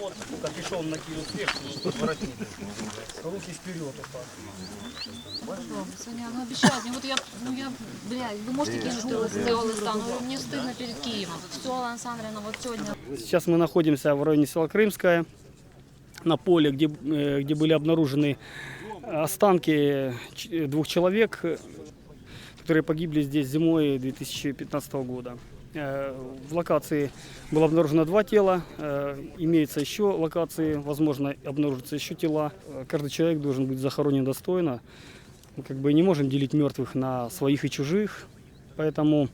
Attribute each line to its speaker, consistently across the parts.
Speaker 1: Вот, капюшон накинут сверху, воротник. Руки вперед вот так.
Speaker 2: Соня, ну обещают мне, вот я, ну я, блядь, вы можете кинуть цього листа, ну мне стыдно перед Киевом. Все, Александрина, вот сегодня
Speaker 1: Сейчас мы находимся в районе села Крымское, на поле, где, э, где были обнаружены останки двух человек, э, которые погибли здесь зимой 2015 года. Э, В локации было обнаружено два тела, э, имеются еще локации, возможно, обнаружатся еще тела. Э, Каждый человек должен быть захоронен достойно. Мы как бы не можем делить мертвых на своих и чужих, поэтому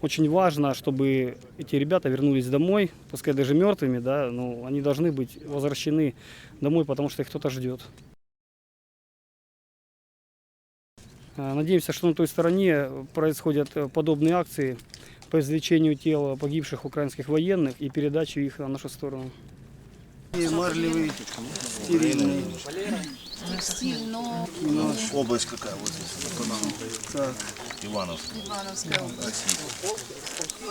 Speaker 1: очень важно, чтобы эти ребята вернулись домой, пускай даже мертвыми, да, но они должны быть возвращены домой, потому что их кто-то ждет. Надеемся, что на той стороне происходят подобные акции по извлечению тел погибших украинских военных и передаче их на нашу сторону. Марлевый, стерильный.
Speaker 2: стиль, но
Speaker 3: Область какая вот здесь?
Speaker 1: Так,
Speaker 3: Ивановская.
Speaker 2: Ивановская область.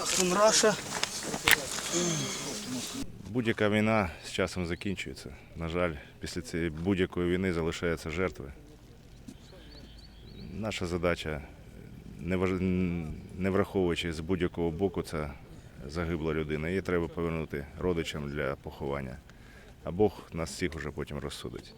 Speaker 1: Сунраша.
Speaker 4: Будь-яка війна з часом закінчується. На жаль, після цієї будь-якої війни залишаються жертви. Наша задача, не, важ... не враховуючи з будь-якого боку, це загибла людина. Її треба повернути родичам для поховання. А Бог нас всіх уже потім розсудить.